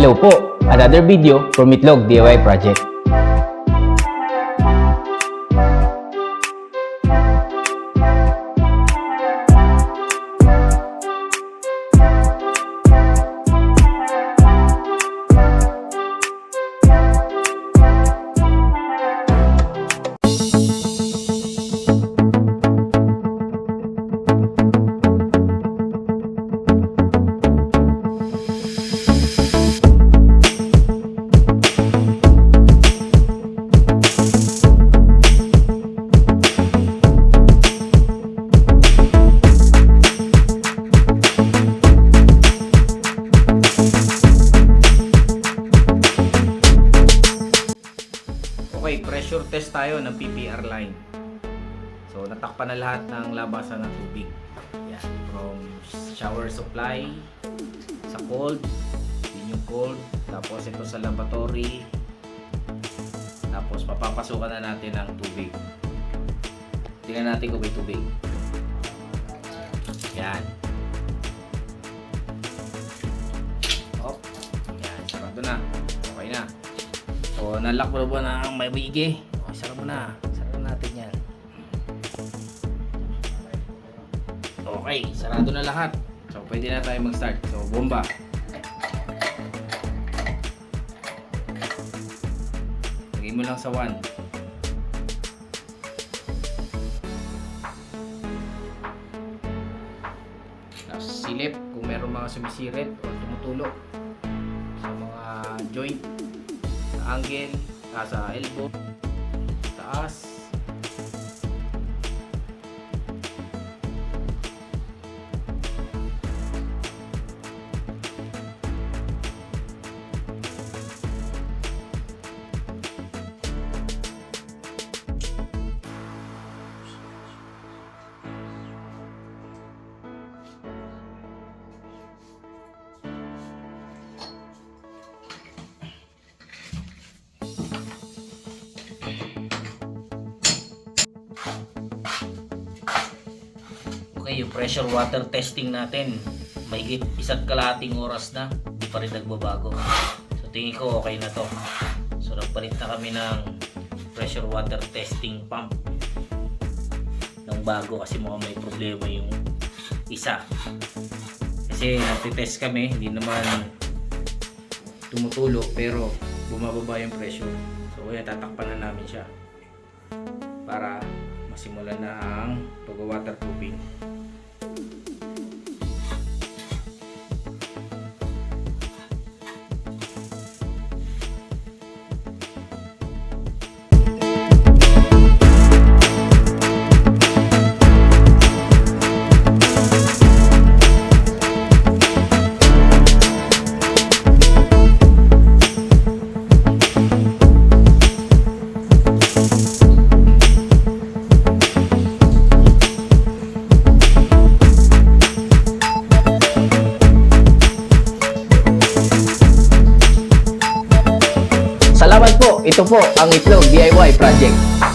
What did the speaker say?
Hello po! Another video from Itlog DIY Project. Okay, pressure test tayo ng PPR line. So, natakpan na lahat ng labasan ng tubig. Yan. From shower supply, sa cold, yun yung cold. Tapos ito sa laboratory. Tapos papapasukan na natin ng tubig. Tingnan natin kung may tubig. Yan. Op. Yan, sarado na. Okay na. So, nalak mo na ba ng may bigi? Okay, sara mo na. Sara natin yan. Okay, sarado na lahat. So, pwede na tayo mag-start. So, bomba. Lagay mo lang sa 1. Tapos silip kung meron mga sumisirit o tumutulo sa mga joint sa angle, ah, sa elbow, us. Okay, yung pressure water testing natin, may isa't kalahating oras na, hindi pa rin nagbabago. So tingin ko okay na to. So nagpalit na kami ng pressure water testing pump ng bago kasi mukhang may problema yung isa. Kasi nagtitest kami, hindi naman tumutulo pero bumababa yung pressure. So kaya tatakpan na namin siya para masimulan na ang pag-waterproofing. Salamat po! Ito po ang Itlog DIY Project.